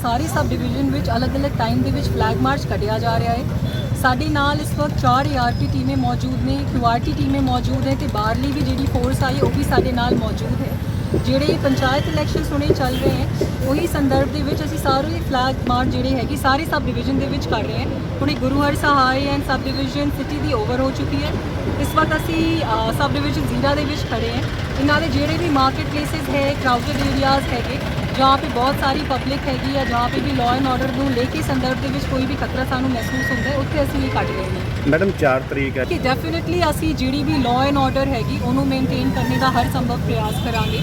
ਸਾਰੇ sub division ਵਿੱਚ ਅਲੱਗ-ਅਲੱਗ ਟਾਈਮ ਦੇ ਵਿੱਚ ਫਲੈਗ ਮਾਰਚ ਕੱਢਿਆ ਜਾ ਰਿਹਾ ਹੈ। ਸਾਡੇ ਨਾਲ ਇਸ ਵਕਤ 4 ਏਆਰਟੀ ਟੀਮੇ ਮੌਜੂਦ ਨੇ ਕਿਊਆਰਟੀ ਟੀਮੇ ਮੌਜੂਦ ਹੈ ਤੇ ਬਾਹਰਲੀ ਵੀ ਜਿਹੜੀ ਫੋਰਸ ਆਈ ਉਹ ਵੀ ਸਾਡੇ ਨਾਲ ਮੌਜੂਦ ਹੈ। ਜਿਹੜੇ ਪੰਚਾਇਤ ਇਲੈਕਸ਼ਨ ਹੁਣੇ ਚੱਲ ਰਹੇ ਹੈ, ਉਹੀ ਸੰਦਰਭ ਦੇ ਵਿੱਚ ਅਸੀਂ ਸਾਰੇ ਹੀ ਫਲੈਗ ਮਾਰਚ ਜਿਹੜੇ ਹੈਗੇ ਸਾਰੇ ਸਬ ਡਿਵੀਜ਼ਨ ਦੇ ਵਿੱਚ ਕਰ ਰਹੇ ਹਾਂ। ਹੁਣੇ Guru Har Sahai and sub division city the over ਹੋ ਚੁੱਕੀ ਹੈ। ਇਸ ਵਕਤ ਅਸੀਂ ਸਬ ਡਿਵੀਜ਼ਨ ਜ਼ੀਰਾ ਦੇ ਵਿੱਚ ਖੜੇ ਹਾਂ। ਇਹਨਾਂ ਦੇ ਜਿਹੜੇ ਵੀ ਮਾਰਕੀਟ ਪਲੇਸਿਸ ਹੈ ਕਰਾਊਡਡ ਏਰੀਆਜ਼ ਹੈਗੇ ਜਹਾਂ ਤੇ ਬਹੁਤ ਸਾਰੀ ਪਬਲਿਕ ਹੈਗੀ ਆ ਜਹਾਂ ਤੇ ਵੀ ਲਾਅ ਐਂਡ ਆਰਡਰ ਨੂੰ ਲੈ ਕੇ ਸੰਦਰਭ ਦੇ ਵਿੱਚ ਕੋਈ ਵੀ ਖਤਰਾ ਸਾਨੂੰ ਮਹਿਸੂਸ ਹੁੰਦਾ ਹੈ ਉੱਥੇ ਅਸੀਂ ਇਹ ਕੱਟ ਲੈਂਦੇ ਹਾਂ। ਮੈਡਮ 4 ਤਰੀਕ ਹੈ। ਕਿ ਡੈਫੀਨਿਟਲੀ ਅਸੀਂ ਜਿਹੜੀ ਵੀ ਲਾਅ ਐਂਡ ਆਰਡਰ ਹੈਗੀ ਉਹਨੂੰ ਮੇਨਟੇਨ ਕਰਨ ਦਾ ਹਰ ਸੰਭਵ ਪ੍ਰਯਾਸ ਕਰਾਂਗੇ।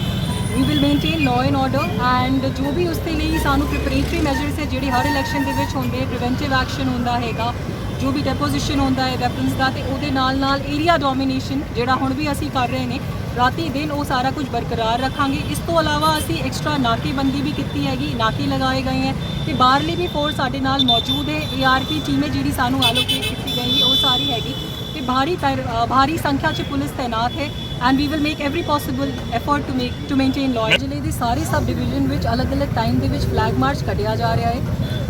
We will maintain law and order and ਜੋ ਵੀ ਉਸ ਦੇ ਲਈ ਸਾਨੂੰ ਪ੍ਰੀਪਰੇਟਰੀ ਮੈਜਰਸ ਹੈ ਜਿਹੜੇ ਹਰ ਇਲੈਕਸ਼ਨ ਦੇ ਵਿੱਚ ਹੁੰਦੇ ਪ੍ਰੀਵੈਂਟਿਵ ਐਕਸ਼ਨ ਹੁੰਦਾ ਹੈਗਾ ਜੋ ਵੀ ਡੈਪੋਜੀਸ਼ਨ ਹੁੰਦਾ ਹੈ ਵੈਪਨਸ ਦਾ ਤੇ ਉਹਦੇ ਨਾਲ ਨਾਲ ਏਰੀਆ ਡੋਮੀਨੇਸ਼ਨ ਜਿਹੜਾ ਹੁਣ ਵੀ ਅਸੀਂ ਕਰ ਰਹੇ ਨੇ ਰਾਤੀ ਦਿਨ ਉਹ ਸਾਰਾ ਕੁਝ ਬਰਕਰਾਰ ਰੱਖਾਂਗੇ। ਇਸ ਤੋਂ ਇਲਾਵਾ ਅਸੀਂ ਐਕਸਟਰਾ ਨਾਕੇਬੰਦੀ ਵੀ ਕੀਤੀ ਹੈਗੀ ਨਾਕੇ ਲਗਾਏ ਗਏ ਹੈ ਤੇ ਬਾਹਰਲੀ ਵੀ ਫੋਰਸ ਸਾਡੇ ਨਾਲ ਮੌਜੂਦ ਹੈ। ਏਆਰਪੀ ਟੀਮੇ ਜਿਹੜੀ ਸਾਨੂੰ ਐਲੋਕੇਟ ਕੀਤੀ ਗਈ ਹੈ ਉਹ ਸਾਰੀ ਹੈਗੀ। ਤੇ ਭਾਰੀ ਤਰ- ਅ, ਭਾਰੀ ਸੰਖਿਆ 'ਚ ਪੁਲਿਸ ਤਾਇਨਾਤ ਹੈ and we will make every possible effort to make to maintain law ਜ਼ਿਲ੍ਹੇ ਦੇ ਸਾਰੇ ਸਬ ਡਿਵੀਜ਼ਨ ਵਿੱਚ ਅਲੱਗ-ਅਲੱਗ ਟਾਈਮ ਦੇ ਵਿੱਚ ਫਲੈਗ ਮਾਰਚ ਕੱਢਿਆ ਜਾ ਰਿਹਾ ਹੈ।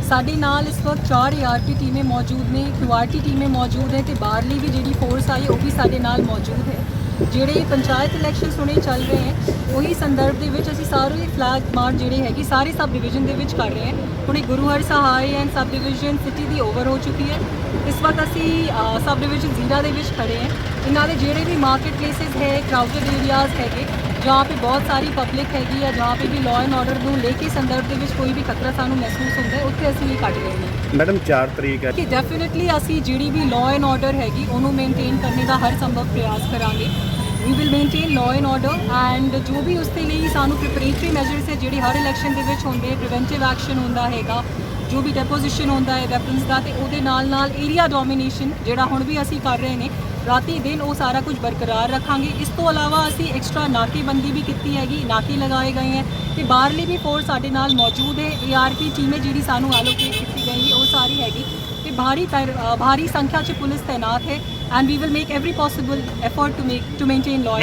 ਸਾਡੇ ਨਾਲ ਇਸ ਵਕਤ 4 ਏਆਰਟੀ ਟੀਮੇ ਮੌਜੂਦ ਨੇ ਕਿਊਆਰਟੀ ਟੀਮੇ ਮੌਜੂਦ ਹੈ ਤੇ ਬਾਹਰਲੀ ਵੀ ਜਿਹੜੀ ਫੋਰਸ ਆਈ ਉਹ ਵੀ ਸਾਡੇ ਨਾਲ ਮੌਜੂਦ ਹੈ। ਜਿਹੜੇ ਪੰਚਾਇਤ ਇਲੈਕਸ਼ਨ ਹੁਣੇ ਚੱਲ ਰਹੇ ਹੈ, ਉਹੀ ਸੰਦਰਭ ਦੇ ਵਿੱਚ ਅਸੀਂ ਸਾਰੇ ਹੀ ਫਲੈਗ ਮਾਰਚ ਜਿਹੜੇ ਹੈਗੇ, ਸਾਰੇ ਸਬ ਡਿਵੀਜ਼ਨ ਦੇ ਵਿੱਚ ਕਰ ਰਹੇ ਹਾਂ। ਹੁਣੇ Guru Har Sahai and sub division city the over ਹੋ ਚੁੱਕੀ ਹੈ। ਇਸ ਵਕਤ ਅਸੀਂ ਸਬ ਡਿਵੀਜ਼ਨ ਜ਼ੀਰਾ ਦੇ ਵਿੱਚ ਖੜੇ ਹਾਂ। ਇਹਨਾਂ ਦੇ ਜਿਹੜੇ ਵੀ ਮਾਰਕੀਟ ਪਲੇਸਿਸ ਹੈ ਕਰਾਊਡਡ ਏਰੀਆਜ਼ ਹੈਗੇ ਜਹਾਂ ਤੇ ਬਹੁਤ ਸਾਰੀ ਪਬਲਿਕ ਹੈਗੀ ਆ ਜਹਾਂ ਤੇ ਵੀ ਲਾਅ ਐਂਡ ਆਰਡਰ ਨੂੰ ਲੈ ਕੇ ਸੰਦਰਭ ਦੇ ਵਿੱਚ ਕੋਈ ਵੀ ਖਤਰਾ ਸਾਨੂੰ ਮਹਿਸੂਸ ਹੁੰਦਾ ਹੈ ਉੱਥੇ ਅਸੀਂ ਇਹ ਕੱਟ ਲੈਂਦੇ ਹਾਂ। ਮੈਡਮ 4 ਤਰੀਕ ਹੈ। ਕਿ ਡੈਫੀਨਿਟਲੀ ਅਸੀਂ ਜਿਹੜੀ ਵੀ ਲਾਅ ਐਂਡ ਆਰਡਰ ਹੈਗੀ ਉਹਨੂੰ ਮੇਨਟੇਨ ਕਰਨ ਦਾ ਹਰ ਸੰਭਵ ਪ੍ਰਯਾਸ ਕਰਾਂਗੇ। We will maintain law and order and ਜੋ ਵੀ ਉਸ ਦੇ ਲਈ ਸਾਨੂੰ ਪ੍ਰੀਪਰੇਟਰੀ ਮੈਜਰਸ ਹੈ ਜਿਹੜੇ ਹਰ ਇਲੈਕਸ਼ਨ ਦੇ ਵਿੱਚ ਹੁੰਦੇ ਪ੍ਰੀਵੈਂਟਿਵ ਐਕਸ਼ਨ ਹੁੰਦਾ ਹੈਗਾ ਜੋ ਵੀ ਡੈਪੋਜੀਸ਼ਨ ਹੁੰਦਾ ਹੈ ਵੈਪਨਸ ਦਾ ਤੇ ਉਹਦੇ ਨਾਲ ਨਾਲ ਏਰੀਆ ਡੋਮੀਨੇਸ਼ਨ ਜਿਹੜਾ ਹੁਣ ਵੀ ਅਸੀਂ ਕਰ ਰਹੇ ਨੇ ਰਾਤੀ ਦਿਨ ਉਹ ਸਾਰਾ ਕੁਝ ਬਰਕਰਾਰ ਰੱਖਾਂਗੇ। ਇਸ ਤੋਂ ਇਲਾਵਾ ਅਸੀਂ ਐਕਸਟਰਾ ਨਾਕੇਬੰਦੀ ਵੀ ਕੀਤੀ ਹੈਗੀ ਨਾਕੇ ਲਗਾਏ ਗਏ ਹੈ ਤੇ ਬਾਹਰਲੀ ਵੀ ਫੋਰਸ ਸਾਡੇ ਨਾਲ ਮੌਜੂਦ ਹੈ। ਏਆਰਪੀ ਟੀਮੇ ਜਿਹੜੀ ਸਾਨੂੰ ਐਲੋਕੇਟ ਕੀਤੀ ਗਈ ਹੈ ਉਹ ਸਾਰੀ ਹੈਗੀ। ਤੇ ਭਾਰੀ ਤਰ- ਅ, ਭਾਰੀ ਸੰਖਿਆ 'ਚ ਪੁਲਿਸ ਤਾਇਨਾਤ ਹੈ and we will make every possible effort to make to maintain law